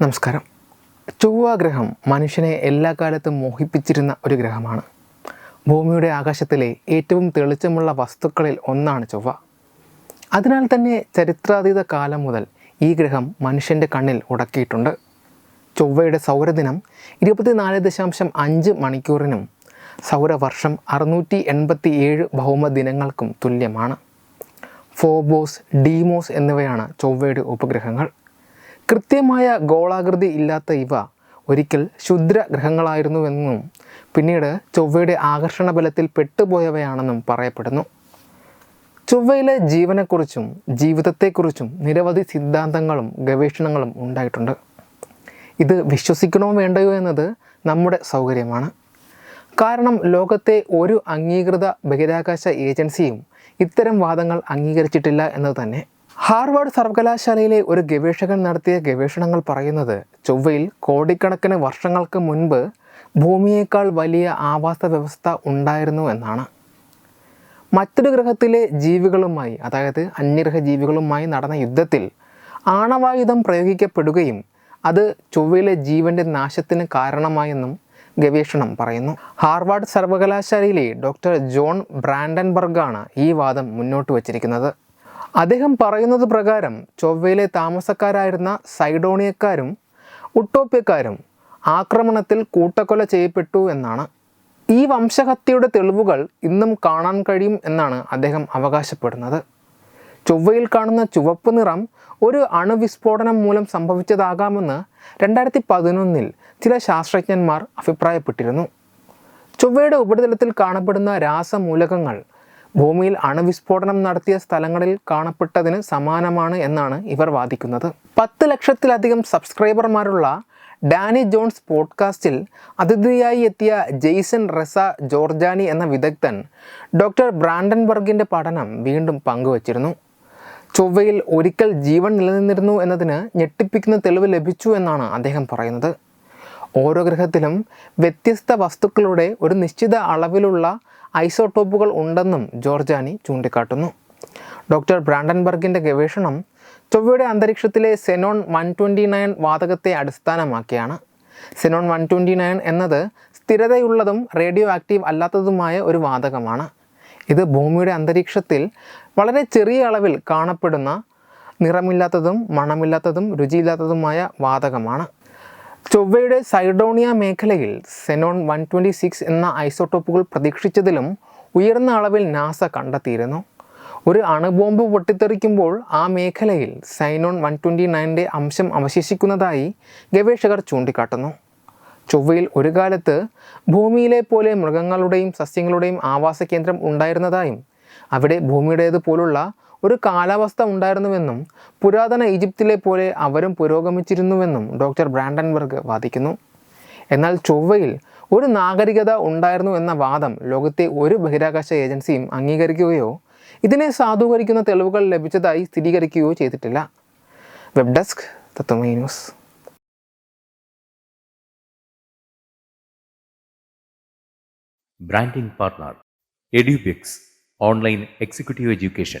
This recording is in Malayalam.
നമസ്കാരം. ചൊവ്വ ഗ്രഹം മനുഷ്യനെ എല്ലാ കാലത്തും മോഹിപ്പിച്ചിരുന്ന ഒരു ഗ്രഹമാണ്. ഭൂമിയുടെ ആകാശത്തിലെ ഏറ്റവും തെളിച്ചമുള്ള വസ്തുക്കളിൽ ഒന്നാണ് ചൊവ്വ. അതിനാൽ തന്നെ ചരിത്രാതീത കാലം മുതൽ ഈ ഗ്രഹം മനുഷ്യന്റെ കണ്ണിൽ ഉടക്കിയിട്ടുണ്ട്. ചൊവ്വയുടെ സൗരദിനം ഇരുപത്തിനാല് ദശാംശം അഞ്ച് മണിക്കൂറിനും സൗരവർഷം അറുന്നൂറ്റി എൺപത്തി ഏഴ് ഭൗമദിനങ്ങൾക്കും തുല്യമാണ്. ഫോബോസ് ഡീമോസ് എന്നിവയാണ് ചൊവ്വയുടെ ഉപഗ്രഹങ്ങൾ. കൃത്യമായ ഗോളാകൃതി ഇല്ലാത്ത ഇവ ഒരിക്കൽ ശുദ്ര ഗ്രഹങ്ങളായിരുന്നുവെന്നും പിന്നീട് ചൊവ്വയുടെ ആകർഷണ ബലത്തിൽ പെട്ടുപോയവയാണെന്നും പറയപ്പെടുന്നു. ചൊവ്വയിലെ ജീവനെക്കുറിച്ചും ജീവിതത്തെക്കുറിച്ചും നിരവധി സിദ്ധാന്തങ്ങളും ഗവേഷണങ്ങളും ഉണ്ടായിട്ടുണ്ട്. ഇത് വിശ്വസിക്കണോ വേണ്ടയോ എന്നത് നമ്മുടെ സൗകര്യമാണ്. കാരണം ലോകത്തെ ഒരു അംഗീകൃത ബഹിരാകാശ ഏജൻസിയും ഇത്തരം വാദങ്ങൾ അംഗീകരിച്ചിട്ടില്ല എന്നത് തന്നെ. ഹാർവാർഡ് സർവകലാശാലയിലെ ഒരു ഗവേഷകൻ നടത്തിയ ഗവേഷണങ്ങൾ പറയുന്നത് ചൊവ്വയിൽ കോടിക്കണക്കിന് വർഷങ്ങൾക്ക് മുൻപ് ഭൂമിയേക്കാൾ വലിയ ആവാസ വ്യവസ്ഥ ഉണ്ടായിരുന്നു എന്നാണ്. മറ്റൊരു ഗ്രഹത്തിലെ ജീവികളുമായി അതായത് അന്യഗ്രഹ ജീവികളുമായി നടന്ന യുദ്ധത്തിൽ ആണവായുധം പ്രയോഗിക്കപ്പെടുകയും അത് ചൊവ്വയിലെ ജീവന്റെ നാശത്തിന് കാരണമായെന്നും ഗവേഷണം പറയുന്നു. ഹാർവാർഡ് സർവകലാശാലയിലെ ഡോക്ടർ ജോൺ ബ്രാൻഡൻബർഗാണ് ഈ വാദം മുന്നോട്ട് വച്ചിരിക്കുന്നത്. അദ്ദേഹം പറയുന്നത് പ്രകാരം ചൊവ്വയിലെ താമസക്കാരായിരുന്ന സൈഡോണിയക്കാരും ഉട്ടോപ്യക്കാരും ആക്രമണത്തിൽ കൂട്ടക്കൊല ചെയ്യപ്പെട്ടു എന്നാണ്. ഈ വംശഹത്യയുടെ തെളിവുകൾ ഇന്നും കാണാൻ കഴിയും എന്നാണ് അദ്ദേഹം അവകാശപ്പെടുന്നത്. ചൊവ്വയിൽ കാണുന്ന ചുവപ്പ് നിറം ഒരു അണുവിസ്ഫോടനം മൂലം സംഭവിച്ചതാകാമെന്ന് രണ്ടായിരത്തി പതിനൊന്നിൽ ചില ശാസ്ത്രജ്ഞന്മാർ അഭിപ്രായപ്പെട്ടിരുന്നു. ചൊവ്വയുടെ ഉപരിതലത്തിൽ കാണപ്പെടുന്ന രാസമൂലകങ്ങൾ ഭൂമിയിൽ അണുവിസ്ഫോടനം നടത്തിയ സ്ഥലങ്ങളിൽ കാണപ്പെട്ടതിന് സമാനമാണ് എന്നാണ് ഇവർ വാദിക്കുന്നത്. പത്ത് ലക്ഷത്തിലധികം സബ്സ്ക്രൈബർമാരുള്ള ഡാനി ജോൺസ് പോഡ്കാസ്റ്റിൽ അതിഥിയായി എത്തിയ ജെയ്സൺ റെസ ജോർജാനി എന്ന വിദഗ്ധൻ ഡോക്ടർ ബ്രാൻഡൻബർഗിന്റെ പഠനം വീണ്ടും പങ്കുവച്ചിരുന്നു. ചൊവ്വയിൽ ഒരിക്കൽ ജീവൻ നിലനിന്നിരുന്നു എന്നതിന് ഞെട്ടിപ്പിക്കുന്ന തെളിവ് ലഭിച്ചു എന്നാണ് അദ്ദേഹം പറയുന്നത്. ഓരോ ഗ്രഹത്തിലും വ്യത്യസ്ത വസ്തുക്കളുടെ ഒരു നിശ്ചിത അളവിലുള്ള ഐസോട്ടോപ്പുകൾ ഉണ്ടെന്നും ജോർജാനി ചൂണ്ടിക്കാട്ടുന്നു. ഡോക്ടർ ബ്രാൻഡൻബർഗിന്റെ ഗവേഷണം ചൊവ്വയുടെ അന്തരീക്ഷത്തിലെ സെനോൺ വൺ ട്വന്റി നയൻ വാതകത്തെ അടിസ്ഥാനമാക്കിയാണ്. സെനോൺ വൺ ട്വന്റി നയൻ എന്നത് സ്ഥിരതയുള്ളതും റേഡിയോ ആക്റ്റീവ് അല്ലാത്തതുമായ ഒരു വാതകമാണ്. ഇത് ഭൂമിയുടെ അന്തരീക്ഷത്തിൽ വളരെ ചെറിയ അളവിൽ കാണപ്പെടുന്ന നിറമില്ലാത്തതും മണമില്ലാത്തതും രുചിയില്ലാത്തതുമായ വാതകമാണ്. ചൊവ്വയുടെ സൈഡോണിയ മേഖലയിൽ സെനോൺ വൺ ട്വന്റി സിക്സ് എന്ന ഐസോട്ടോപ്പുകൾ പ്രതീക്ഷിച്ചതിലും ഉയർന്ന അളവിൽ നാസ കണ്ടെത്തിയിരുന്നു. ഒരു അണുബോംബ് പൊട്ടിത്തെറിക്കുമ്പോൾ ആ മേഖലയിൽ സൈനോൺ വൺ ട്വന്റി നയന്റെ അംശം അവശേഷിക്കുന്നതായി ഗവേഷകർ ചൂണ്ടിക്കാട്ടുന്നു. ചൊവ്വയിൽ ഒരു കാലത്ത് ഭൂമിയിലെ പോലെ മൃഗങ്ങളുടെയും സസ്യങ്ങളുടെയും ആവാസ കേന്ദ്രം ഉണ്ടായിരുന്നതായും അവിടെ ഭൂമിയുടേതുപോലുള്ള ഒരു കാലാവസ്ഥ ഉണ്ടായിരുന്നുവെന്നും പുരാതന ഈജിപ്തിലെ പോലെ അവരും പുരോഗമിച്ചിരുന്നുവെന്നും ഡോക്ടർ ബ്രാൻഡൻബർഗ് വാദിക്കുന്നു. എന്നാൽ ചൊവ്വയിൽ ഒരു നാഗരികത ഉണ്ടായിരുന്നു എന്ന വാദം ലോകത്തെ ഒരു ബഹിരാകാശ ഏജൻസിയും അംഗീകരിക്കുകയോ ഇതിനെ സാധൂകരിക്കുന്ന തെളിവുകൾ ലഭിച്ചതായി സ്ഥിരീകരിക്കുകയോ ചെയ്തിട്ടില്ല. Web desk Tatwamayi news. Branding partner online executive education.